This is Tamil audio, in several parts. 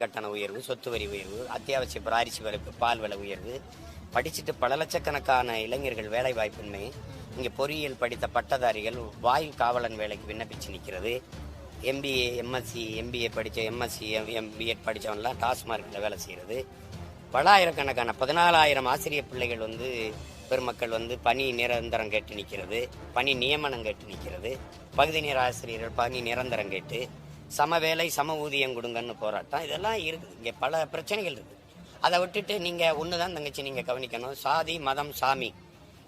கட்டண உயர்வு சொத்து வரி உயர்வு அத்தியாவசிய பொருள் அரிசி விலை பால் விலை உயர்வு. படிச்சுட்டு பல லட்சக்கணக்கான இளைஞர்கள் வேலை வாய்ப்பின்மை இங்கே பொறியியல் படித்த பட்டதாரிகள் வாயு காவலன் வேலைக்கு விண்ணப்பிச்சு நிற்கிறது. எம்பிஏ எம்எஸ்சி எம்பிஏ படித்த எம்எஸ்சி எம்பிஎட் படித்தவன்லாம் டாஸ்மார்க்கில் வேலை செய்கிறது. பல ஆயிரக்கணக்கான பதினாலாயிரம் ஆசிரியர் பிள்ளைகள் வந்து பெருமக்கள் வந்து பணி நிரந்தரம் கேட்டு நிற்கிறது. பணி நியமனம் கேட்டு நிற்கிறது. பகுதி நேர ஆசிரியர்கள் பணி நிரந்தரம் கேட்டு சம வேலை சம ஊதியம் கொடுங்கன்னு போராட்டம். இதெல்லாம் இருக்குது. இங்கே பல பிரச்சனைகள் இருக்குது அதை விட்டுட்டு நீங்கள் ஒன்று தான் தங்கச்சி நீங்கள் கவனிக்கணும். சாதி மதம் சாமி.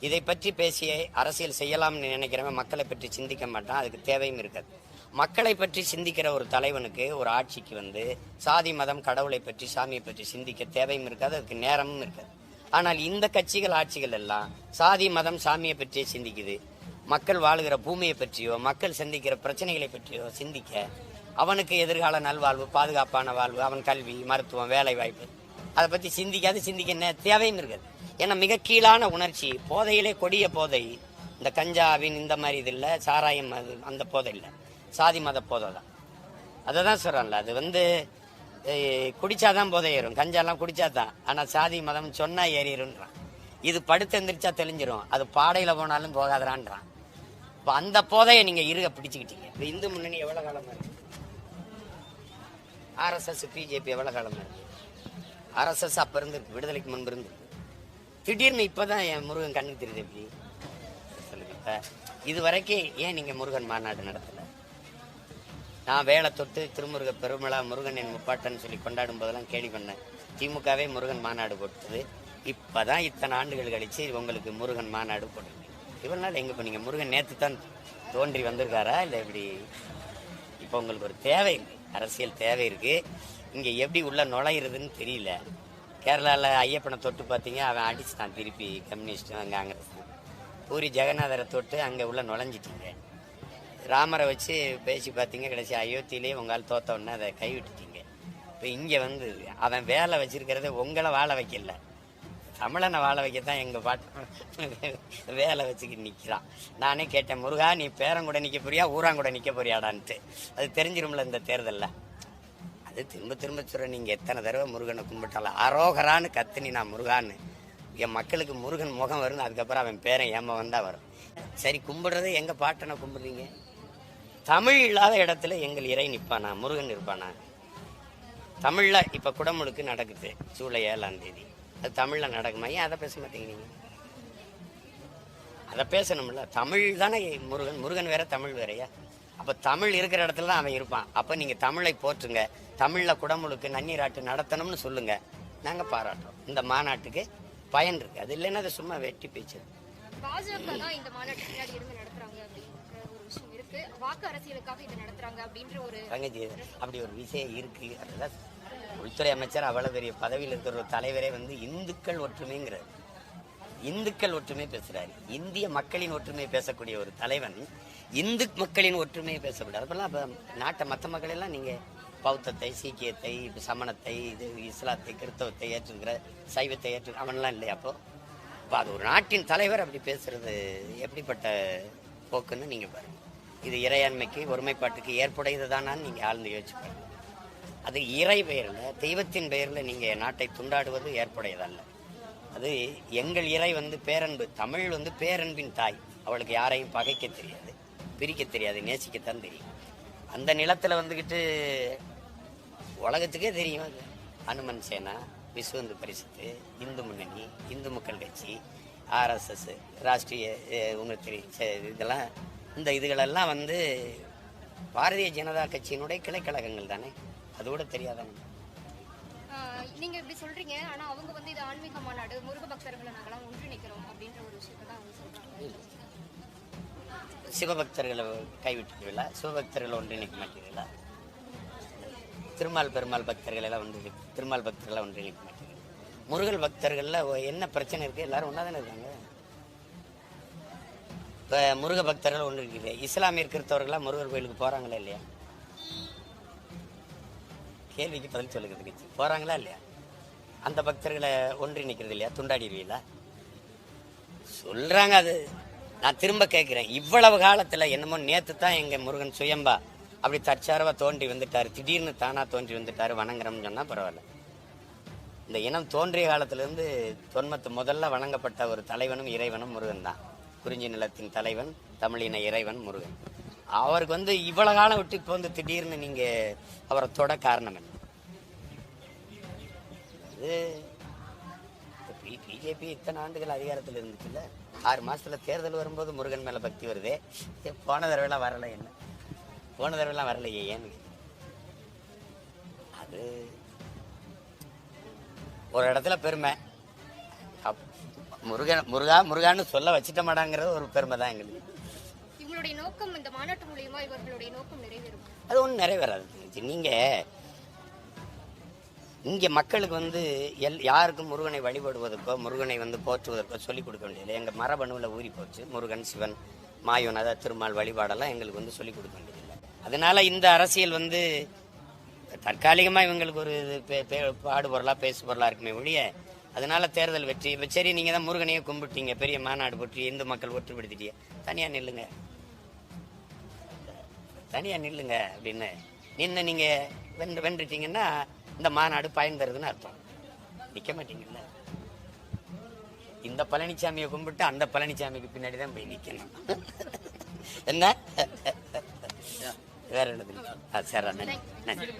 இதை பற்றி பேசிய அரசியல் செய்யலாம்னு நினைக்கிறவன் மக்களை பற்றி சிந்திக்க மாட்டான். அதுக்கு தேவையும் இருக்காது. மக்களை பற்றி சிந்திக்கிற ஒரு தலைவனுக்கு ஒரு ஆட்சிக்கு வந்து சாதி மதம் கடவுளை பற்றி சாமியை பற்றி சிந்திக்க தேவையும் இருக்காது. அதுக்கு நேரமும் இருக்காது. ஆனால் இந்த கட்சிகள் ஆட்சிகள் எல்லாம் சாதி மதம் சாமியை பற்றியே சிந்திக்குது. மக்கள் வாழுகிற பூமியை பற்றியோ மக்கள் சந்திக்கிற பிரச்சனைகளை பற்றியோ சிந்திக்க அவனுக்கு எதிர்கால நல்வாழ்வு பாதுகாப்பான வாழ்வு அவன் கல்வி மருத்துவம் வேலை வாய்ப்பு அதை பற்றி சிந்திக்காது சிந்திக்க என்ன தேவையும் இருக்குது. ஏன்னா மிக கீழான உணர்ச்சி போதையிலே கொடிய போதை. இந்த கஞ்சாவின் இந்த மாதிரி இது இல்லை சாராயம் அது அந்த போதை இல்லை. சாதி மத போதை தான். அதை தான் சொல்கிறான்ல அது வந்து அஹ், குடிச்சாதான் போதை ஏறும். கஞ்சாலாம் குடிச்சாதான். ஆனால் சாதி மதம் சொன்னால் ஏறிடும்ன்றான் இது படுத்து எந்திரிச்சா தெளிஞ்சிரும். அது பாடையில் போனாலும் போகாதரான்றான். இப்போ அந்த போதையை நீங்கள் இருக பிடிச்சிக்கிட்டீங்க. இப்போ இந்து முன்னணி எவ்வளோ காலமாக இருக்கு? ஆர்எஸ்எஸ் பிஜேபி எவ்வளோ காலமாக இருக்கு ஆர்எஸ்எஸ் அப்போ இருந்து விடுதலைக்கு முன்பு இருந்து திடீர்னு இப்போதான் என் முருகன் கண்ணுக்கு தெரியுது எப்படி? சொல்லுங்க இப்போ இது வரைக்கும் ஏன் நீங்கள் முருகன் மாநாடு நடத்தலை? நான் வேலை தொட்டு திருமுருக பெருமளா முருகன் என் முப்பாட்டன்னு சொல்லி கொண்டாடும் போதெல்லாம் கேள்வி பண்ணேன். திமுகவே முருகன் மாநாடு போட்டது. இப்பதான் இத்தனை ஆண்டுகள் கழித்து உங்களுக்கு முருகன் மாநாடு போட்டுருக்கீங்க இவ்வளோ நாள் எங்கே போனீங்க முருகன் நேற்று தான் தோன்றி வந்திருக்காரா? இல்லை எப்படி? இப்போ உங்களுக்கு ஒரு தேவை இல்லை அரசியல் தேவை இருக்கு. இங்கே எப்படி உள்ள நுழையிறதுன்னு தெரியல. கேரளாவில் ஐயப்பனை தொட்டு பார்த்தீங்க அவன் அடிச்சுட்டான் திருப்பி கம்யூனிஸ்ட் அங்கே காங்கிரஸ். பூரி ஜெகநாதரை தொட்டு அங்கே உள்ள நுழைஞ்சிட்டீங்க. ராமரை வச்சு பேசி பார்த்தீங்க கடைசி அயோத்தியிலே உங்களால் தோத்த உடனே அதை கைவிட்டுட்டீங்க. இப்போ இங்கே வந்து அவன் வேலை வச்சிருக்கிறத உங்களை வாழ வைக்கல. தமிழனை வாழ வைக்க தான் எங்கள் பாட்டு வேலை வச்சுக்கிட்டு நிற்கிறான் நானே கேட்டேன் முருகா நீ பேரங்கூட நிற்க போறியா? ஊராங்கூட நிற்க போறியாடான்ட்டு. அது தெரிஞ்சிரும்ல இந்த தேர்தலில். அது திரும்ப திரும்ப சொல்கிறேன் நீங்கள் எத்தனை தடவை முருகனை கும்பிட்டாலும் அரோகரான்னு கத்துனி நான் முருகான்னு. என் மக்களுக்கு முருகன் முகம் வரும் அதுக்கப்புறம் அவன் பேரன் ஏமா வந்தால் வரும். சரி கும்பிடுறது எங்கள் பாட்டனை கும்பிடுறீங்க? தமிழ் இல்லாத இடத்துல எங்கள் இறை நிற்பானா? முருகன் இருப்பானா தமிழில் இப்போ குடமுழுக்கு நடக்குது ஜூலை ஏழாம் தேதி. அது தமிழ்ல நடக்குமா? ஏன் அதை பேச மாட்டேங்கிறீங்க? அதை பேசணும்ல. தமிழ் தானே முருகன். முருகன் வேற தமிழ் வேறயா? அப்ப தமிழ் இருக்கிற இடத்துல தான் அவன் இருப்பான். அப்ப நீங்க தமிழை போற்றுங்க. தமிழ்ல குடமுழுக்கு நன்னீராட்டு நடத்தணும்னு சொல்லுங்க. நாங்க பாராட்டுறோம். இந்த மாநாட்டுக்கு பயன் இருக்கு. அது இல்லைன்னா அது சும்மா வெட்டி பேச்சு. தங்கச்சி அப்படி ஒரு விஷயம் இருக்கு. அதெல்லாம் உள்துறை அமைச்சர் அவ்வளோ பெரிய பதவியில் இருக்கிற ஒரு தலைவரே வந்து இந்துக்கள் ஒற்றுமைங்கிறார். இந்துக்கள் ஒற்றுமை பேசுகிறார் இந்திய மக்களின் ஒற்றுமை பேசக்கூடிய ஒரு தலைவன் இந்து மக்களின் ஒற்றுமையை பேசக்கூடாது. அப்பெல்லாம் இப்போ நாட்டை மற்ற மக்களெல்லாம் நீங்கள் பௌத்தத்தை சீக்கியத்தை சமணத்தை இது இஸ்லாத்தை கிறிஸ்தவத்தை ஏற்றுக்கிற சைவத்தை ஏற்று அவன்லாம் இல்லையா அப்போ? இப்போ அது ஒரு நாட்டின் தலைவர் அப்படி பேசுறது எப்படிப்பட்ட போக்குன்னு நீங்கள் பாருங்கள் இது இறையாண்மைக்கு ஒருமைப்பாட்டுக்கு ஏற்புடையது தானான்னு நீங்கள் ஆழ்ந்து யோசிச்சு பாருங்கள் அது இறை பெயரில் தெய்வத்தின் பெயரில் நீங்கள் நாட்டை துண்டாடுவது ஏற்புடையதல்ல. அது எங்கள் இறை வந்து பேரன்பு தமிழ் வந்து பேரன்பின் தாய். அவளுக்கு யாரையும் பகைக்க தெரியாது பிரிக்க தெரியாது நேசிக்கத்தான் தெரியும். அந்த நிலத்தில் வந்துக்கிட்டு உலகத்துக்கே தெரியும் அது. அனுமன் சேனா விஸ்வந்து பரிசத்து இந்து முன்னணி இந்து மக்கள் கட்சி ஆர்எஸ்எஸ் ராஷ்ட்ரிய உங்களுக்கு தெரியும் இதெல்லாம் இந்த இதுகளெல்லாம் வந்து பாரதிய ஜனதா கட்சியினுடைய கிளைக்கழகங்கள் தானே. அது கூட தெரியாதாங்க. நீங்க இப்படி சொல்றீங்க ஆனா அவங்க வந்து இது ஆன்மீக மாநாடு முருக பக்தர்களை நாங்களாம் ஒன்றிணைக்கிறோம் அப்படின்ற ஒரு விஷயத்தை தான் அவங்க சொல்றாங்க. சிவபக்தர்களை கைவிட்டுருவீங்களா சிவபக்தர்களை ஒன்றிணைக்க மாட்டீங்களா திருமால் பெருமாள் பக்தர்கள் எல்லாம் ஒன்று திருமால் பக்தர்களை ஒன்றிணைக்க மாட்டீங்க முருகல் பக்தர்கள்ல என்ன பிரச்சனை இருக்கு? எல்லாரும் ஒன்றா தானே இருக்காங்க? இப்போ முருக பக்தர்கள் ஒன்று இருக்குது இஸ்லாமியர் கிறிஸ்தவர்களாம் முருகர் கோயிலுக்கு போறாங்களா இல்லையா? கேள்விக்கு பதில் சொல்லுகிறதுக்கு போகிறாங்களா இல்லையா? அந்த பக்தர்களை ஒன்றி நிற்கிறது இல்லையா? துண்டாடிடுவீங்களா? சொல்கிறாங்க அது. நான் திரும்ப கேட்குறேன். இவ்வளவு காலத்தில் என்னமோ நேற்று தான் எங்கள் முருகன் சுயம்பா அப்படி தற்சாரவாக தோன்றி வந்துட்டார். திடீர்னு தானாக தோன்றி வந்துட்டார். வணங்குறோம்னு சொன்னால் பரவாயில்ல. இந்த இனம் தோன்றிய காலத்திலேருந்து தொன்மத்து முதல்ல வணங்கப்பட்ட ஒரு தலைவனும் இறைவனும் முருகன் தான். குறிஞ்சி நிலத்தின் தலைவன் தமிழின இறைவன் முருகன். அவருக்கு வந்து இவ்வளோ காலம் விட்டு இப்போ வந்து திடீர்னு நீங்கள் அவரை தொட காரணம் என்ன? இது. பிஜேபி இத்தனை ஆண்டுகள் அதிகாரத்தில் இருந்துச்சுல்ல? ஆறு மாசத்துல தேர்தல் வரும்போது முருகன் மேல பக்தி வருதே. போன தடவைலாம் வரல என்ன? போன தடவைலாம் வரலையே ஏன்னு அது ஒரு இடத்துல பெருமை. அப்- முருகன் முருகா முருகான்னு சொல்ல வச்சிட்ட மாட்டாங்கிறது ஒரு பெருமை தான் எங்களுக்கு. இவங்களுடைய நோக்கம் இந்த மாநாட்டு மூலியமா இவர்களுடைய நோக்கம் நிறைவேறும். அது ஒன்றும் நிறைவேறாது தங்கச்சி. இங்கே மக்களுக்கு வந்து எல் யாருக்கும் முருகனை வழிபடுவதற்கோ முருகனை வந்து போற்றுவதற்கோ சொல்லிக் கொடுக்க வேண்டியது எங்கள் மரபணுவில் ஊறி போச்சு. முருகன் சிவன் மாயோன் அதாவது திருமால் வழிபாடெல்லாம் எங்களுக்கு வந்து சொல்லிக் கொடுக்க வேண்டியதில்லை. அதனால் இந்த அரசியல் வந்து தற்காலிகமாக இவங்களுக்கு ஒரு இது பே- பே- பேசு பொருளாக இருக்குமே ஒழிய அதனால் தேர்தல் வெற்றி இப்போ சரி நீங்கள் தான் முருகனையே கும்பிட்டீங்க. பெரிய மாநாடு போட்டு இந்து மக்கள் ஒற்றுப்படுத்திட்டீங்க தனியாக நில்லுங்க. தனியாக நில்லுங்க அப்படின்னு நின்று நீங்கள் வென்று வென்றுட்டீங்கன்னா இந்த மாநாடு பயன் தருதுன்னு அர்த்தம். நிற்க மாட்டீங்கல்ல இந்த பழனிசாமியை கும்பிட்டு அந்த பழனிசாமிக்கு பின்னாடி தான் போய் நிற்கணும் என்ன? வேற என்னது? சரி நன்றி நன்றி.